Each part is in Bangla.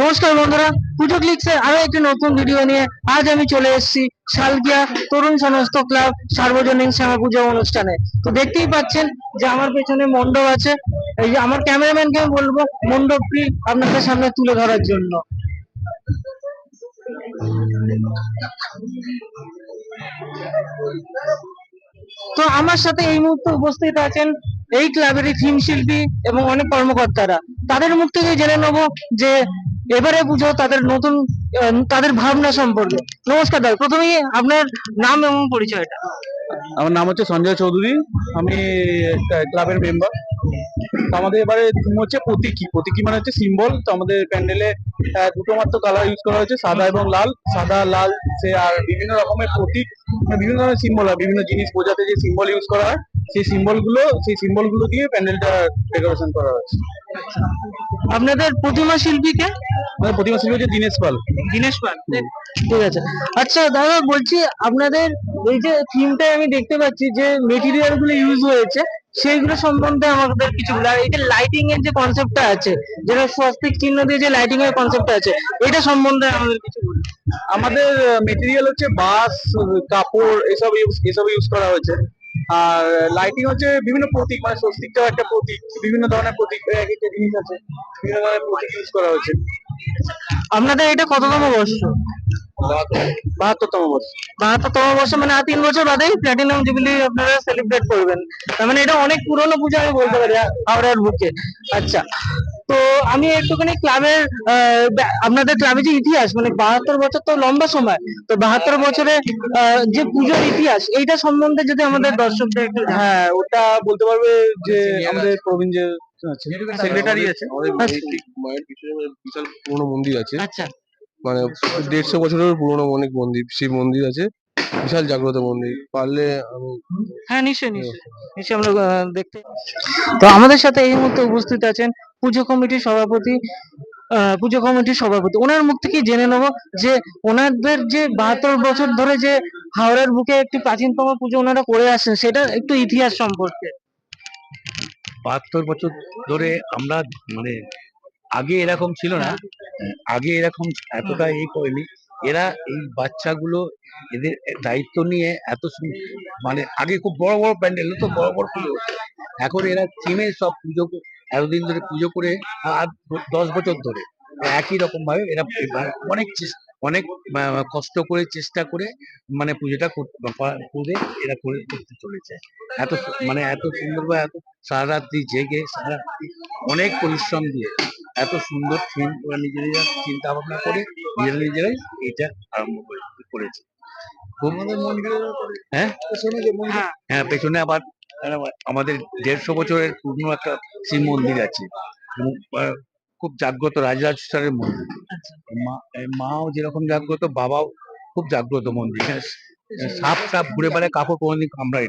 নমস্কার বন্ধুরা পুজো ক্লিক্সে আরও একটি নতুন ভিডিও নিয়ে আজ আমি চলে এসেছি শালকিয়া তরুণ সমস্ত ক্লাব সার্বজনীন শ্যামা পুজো অনুষ্ঠানে। তো দেখতেই পাচ্ছেন যে আমার পেছনে মণ্ডপ আছে। এই যে আমার ক্যামেরাম্যানকে আমি বলব, মণ্ডপটি আপনাদের সামনে তুলে ধরার জন্য। তো আমার সাথে এই মুহূর্তে উপস্থিত আছেন এই ক্লাবেরই থিম শিল্পী এবং অনেক কর্মকর্তারা। তাদের মুখ থেকে জেনে নেব যে এবারে পুজো তাদের নতুন তাদের ভাবনা সম্পর্কে। নমস্কার দাদা, প্রথমেই আপনার নাম এবং পরিচয়টা। আমার নাম হচ্ছে সঞ্জয় চৌধুরী। আমি ক্লাবের মেম্বার আমাদের এবারে থিম হচ্ছে প্রতীকী। প্রতীকী মানে হচ্ছে সিম্বল তো আমাদের প্যান্ডেলে দুটো মাত্র কালার ইউজ করা হয়েছে, সাদা এবং লাল। সাদা, লাল, সে, আর বিভিন্ন রকমের প্রতীক। বিভিন্ন ধরনের সিম্বল হয়, বিভিন্ন জিনিস। বোঝাতে যে সিম্বল ইউজ করা হয় সেই সিম্বলগুলো সেই সিম্বলগুলো দিয়ে প্যান্ডেলটা ডেকোরেশন করা হয়েছে। আপনাদের প্রতিমা শিল্পীকে আমাদের প্রতিমা শিল্পী হচ্ছে দীনেশ পাল। দীনেশ পাল। ঠিক আছে। আচ্ছা দাদা বলছি আপনাদের এই যে থিমটায় আমি দেখতে পাচ্ছি যে মেটেরিয়ালগুলো ইউজ হয়েছে সেইগুলো সম্বন্ধে আমাদের কিছু আর এই যে লাইটিং এর যে কনসেপ্টটা আছে যেটা স্বস্তিক চিহ্ন দিয়ে যে লাইটিং এর কনসেপ্টটা আছে এটা সম্বন্ধে আমাদের কিছু আমাদের মেটেরিয়াল হচ্ছে বাঁশ কাপড় এসব ইউজ এসব ইউজ করা হয়েছে। আর লাইটিং হচ্ছে বিভিন্ন প্রতীক মানে স্বস্তিকটাও একটা প্রতীক বিভিন্ন ধরনের প্রতীক এক একটা জিনিস আছে বিভিন্ন ধরনের প্রতীক ইউজ করা হয়েছে। আপনাদের এটা কততম বর্ষ? বাহাত্তরতম বর্ষ। বাহাত্তরতম বর্ষ মানে আর তিন বছর বাদেই প্ল্যাটিনাম জুবিলি আপনারা সেলিব্রেট করবেন। তার মানে এটা অনেক পুরনো পুজো আমি বলতে পারি হাওড়ার বুকে। আচ্ছা। তো আমি একটুখানি ক্লাবের আপনাদের ক্লাবে যে ইতিহাস মানে বাহাত্তর বছর তো লম্বা সময় তো বাহাত্তর বছরে আহ, যে পুজোর ইতিহাস এইটা সম্বন্ধে যদি আমাদের দর্শকদের একটু হ্যাঁ ওটা বলতে পারবে যে আমাদের প্রবীণ যে সেক্রেটারি আছে আচ্ছা। ঠিক মায়ের পিছনে মানে বিশাল পুরোনো মন্দির আছে। আচ্ছা। মানে দেড়শো বছরের পুরোনো অনেক মন্দির শিব মন্দির আছে বিশাল জাগ্রত মন্দির পারলে আমি হ্যাঁ নিশ্চয়ই নিশ্চয়ই। নিশ্চয়ই আমরা আহ, দেখতে তো আমাদের সাথে এই মুহূর্তে উপস্থিত আছেন পুজো কমিটির সভাপতি আহ, পুজো কমিটির সভাপতি। ওনার মুখ থেকে জেনে নেব যে ওনাদের যে বাহাত্তর বছর ধরে যে হাওড়ার বুকে একটি প্রাচীনতম পুজো ওনারা করে আসছেন সেটা একটু ইতিহাস সম্পর্কে। বাহাত্তর বছর ধরে আমরা মানে আগে এরকম ছিল না। আগে এরকম এতটা এই করেনি। এরা এই বাচ্চাগুলো এদের দায়িত্ব নিয়ে এত মানে আগে খুব বড় বড় প্যান্ডেল তো বড় বড় পুজো এখন এরা থিমে সব পুজো এতদিন ধরে পুজো করে আর দশ বছর ধরে। একই রকম ভাবে এরা অনেক অনেক কষ্ট করে চেষ্টা করে মানে পুজোটা করে এরা করে করতে চলেছে। এত মানে এত সুন্দরভাবে এত সারা রাত্রি জেগে সারা রাত্রি অনেক পরিশ্রম দিয়ে এত সুন্দর থিম ওরা নিজেরা চিন্তা ভাবনা করে নিজেরা নিজেরাই এটা আরম্ভ করে- করেছে। হ্যাঁ? হ্যাঁ। হ্যাঁ পেছনে আবার আমাদের দেড়শো বছরের পুরনো একটা শিব মন্দির আছে খুব জাগ্রত রাজরাজেশ্বরের মন্দির। আচ্ছা। মাও যেরকম জাগ্রত বাবাও খুব জাগ্রত মন্দির। সাপ সাপ ঘুরে বেড়ায় কাপড় কোনোদিন কামড়ায়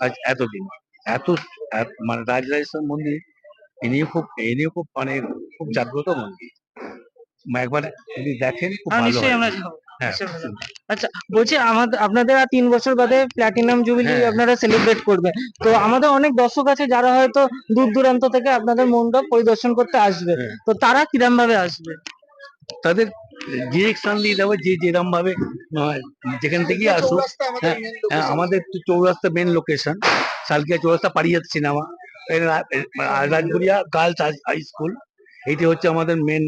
আজ এতদিন। এত এত- মানে রাজরাজেশ্বর মন্দির ইনিও খুব ইনিও খুব মানে খুব জাগ্রত মন্দির। মা একবার যদি দেখেন খুব হ্যাঁ ভালো হয়। আচ্ছা বলছি আমাদের আপনাদের আর তিন বছর বাদে প্ল্যাটিনাম জুবিলি। আপনারা সেলিব্রেট করবে। তো আমাদের অনেক দর্শক আছে যারা হয়তো দূর দূরান্ত থেকে আপনাদের মণ্ডপ পরিদর্শন করতে আসবে। হ্যাঁ। তো তারা কিরম ভাবে আসবে? তাদের ডিরেকশন দিয়ে দেবো যে যেরকম ভাবে যেখান থেকেই আসুক। হ্যাঁ হ্যাঁ, আমাদের তো চৌরাস্তা main location Salkia Chowrasta পাড়িয়াত cinema. Rajguria girls high school. এইটি হচ্ছে আমাদের মেন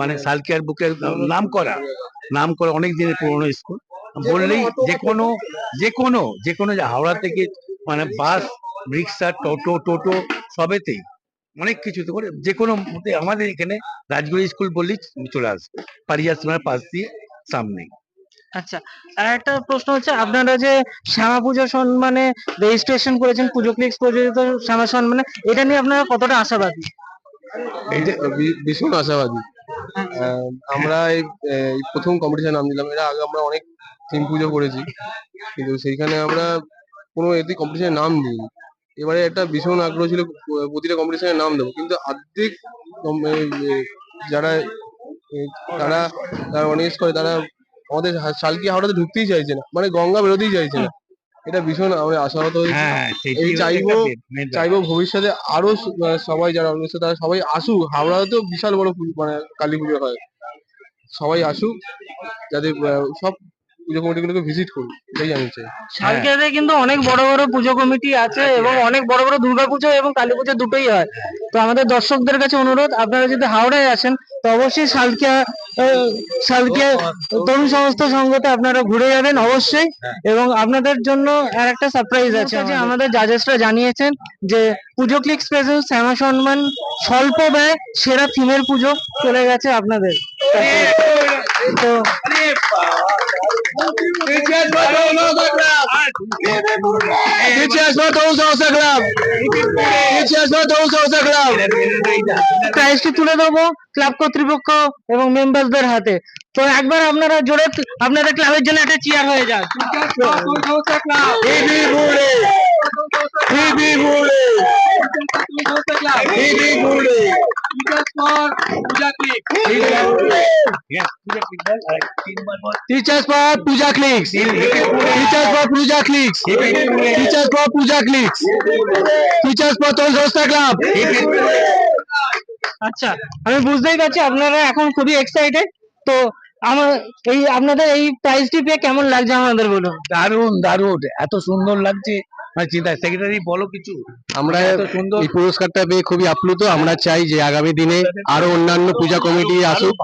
মানে সালকিয়ার বুকের নাম করা নাম করা অনেক দিনের পুরনো স্কুল। বললেই যে কোনো যে কোনো যে কোনো যে হাওড়া থেকে মানে বাস রিক্সা টোটো টোটো সবেতেই অনেক কিছুতে করে যে কোনো আমাদের এখানে রাজগুড়ি স্কুল বললেই চলে আসবে। পারিয়া সিনেমার পাশ দিয়ে সামনে আচ্ছা আর একটা প্রশ্ন হচ্ছে আপনারা যে শ্যামা পুজো সম্মানে রেজিস্ট্রেশন করেছেন পুজো ক্লিক্স প্রযোজিত শ্যামা সম্মানে এটা নিয়ে আপনারা কতটা আশাবাদী? ভীষণ আশাবাদী। আমরা এই প্রথম কম্পিটিশন নাম দিলাম। এর আগে আমরা অনেক থিম পুজো করেছি। কিন্তু সেইখানে আমরা কোনো এতে কম্পিটিশনে নাম দিইনি। এবারে একটা ভীষণ আগ্রহ ছিল প্রতিটা কম্পিটিশনে নাম দেবো। কিন্তু আর্ধেক যারা তারা অনেক করে, তারা আমাদের শালকি হাওড়াতে ঢুকতেই চাইছে না। মানে গঙ্গা বেরোতেই চাইছে না। এটা ভীষণ আমি আশাহত হয়েছি। হ্যাঁ হ্যাঁ এই চাইবো- চাইব ভবিষ্যতে আরও সবাই যারা অনুষ্ঠিত তারা সবাই আসুক। হাওড়াতে তো বিশাল বড় পুজো মানে কালী পুজো হয়। সবাই আসুক যাতে সব পুজো কমিটিগুলোকে ভিজিট করুক এটাই আমি চাই। সালকিয়াতে কিন্তু অনেক বড় বড় পুজো কমিটি আছে এবং অনেক বড় বড় দুর্গা পুজো এবং কালী পুজো দুটোই হয়। তো আমাদের দর্শকদের কাছে অনুরোধ আপনারা যদি হাওড়ায় আসেন তো অবশ্যই সালকিয়া সালকিয়া তরুণ সংস্থা সংঘতে আপনারা ঘুরে যাবেন অবশ্যই। এবং আপনাদের জন্য আর একটা সারপ্রাইজ আছে যে আমাদের। জাজেসরা জানিয়েছেন যে পুজো ক্লিক্স প্রেজেন্স শ্যামা সম্মান স্বল্প ব্যয় সেরা থিমের পুজো চলে গেছে আপনাদের। প্রাইজটি তুলে দেবো ক্লাব কর্তৃপক্ষ এবং মেম্বারদের হাতে। তো একবার আপনারা জোরে আপনাদের ক্লাবের জন্য একটা চেয়ার হয়ে যাক। Yes, পুজো ঠিক বল, আর তিনবার বল। Teachers for Puja clicks teachers for Puja clicks teachers for Puja clicks teachers for Tarun Sangstha club আচ্ছা আমি বুঝতেই পারছি আপনারা এখন খুবই এক্সাইটেড তো আমার এই আপনাদের এই প্রাইজটি পেয়ে কেমন লাগছে আমাদের বলুন? দারুণ দারুণ। এত সুন্দর লাগছে। মানে চিন্তা সেক্রেটারি বলো কিছু। আমরা এই পুরস্কারটা পেয়ে খুবই আপ্লুত। আমরা চাই যে আগামী দিনে আরও অন্যান্য পূজা কমিটি আসুক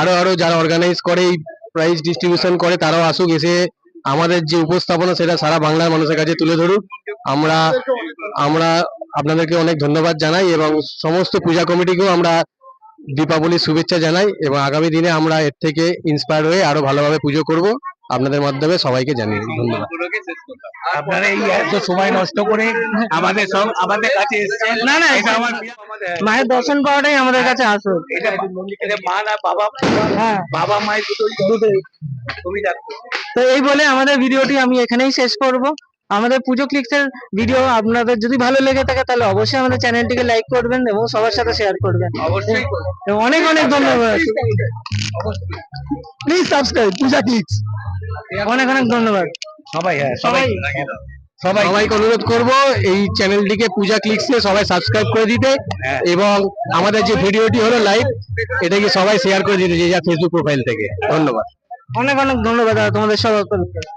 আরও আরও যারা অর্গানাইজ করে এই প্রাইজ ডিস্ট্রিবিউশন করে তারাও আসুক এসে আমাদের যে উপস্থাপনা সেটা সারা বাংলার মানুষের কাছে তুলে ধরুক। আমরা আমরা আপনাদেরকে অনেক ধন্যবাদ জানাই এবং সমস্ত পূজা কমিটিকেও আমরা দীপাবলির শুভেচ্ছা জানাই এবং আগামী দিনে আমরা এর থেকে ইন্সপায়ার হয়ে আরও ভালোভাবে পুজো করব। আপনাদের মাধ্যমে সবাইকে জানিয়ে দিই। ধন্যবাদ। আপনারা এই এত সময় নষ্ট করে আমাদের সব আমাদের কাছে এসেছেন। না, না, এটা আমার মায়ের দর্শন পাওয়াটাই আমাদের কাছে আসল। এটা মন্দিরে মা না বাবা হ্যাঁ। বাবা মায়ের দুটোই দুটোই। তো এই বলে আমাদের ভিডিওটি আমি এখানেই শেষ করব। আমাদের পুজো ক্লিক্স এর ভিডিও আপনাদের যদি ভালো লেগে থাকে তাহলে অবশ্যই আমাদের চ্যানেলটিকে লাইক করবেন এবং সবার সাথে শেয়ার করবেন। অবশ্যই অনেক অনেক ধন্যবাদ। প্লিজ সাবস্ক্রাইব পূজা ক্লিক্স অনেক অনেক ধন্যবাদ। সবাই হ্যাঁ সবাই। সবাই। সবাইকে অনুরোধ করব এই চ্যানেলটিকে পূজা ক্লিক্সে সবাই সাবস্ক্রাইব করে দিতে হ্যাঁ। এবং আমাদের যে ভিডিওটি হলো লাইভ এটাকে সবাই শেয়ার করে দিতে যে যা ফেসবুক প্রোফাইল থেকে। ধন্যবাদ। অনেক অনেক ধন্যবাদ তোমাদের সবার তরফ থেকে।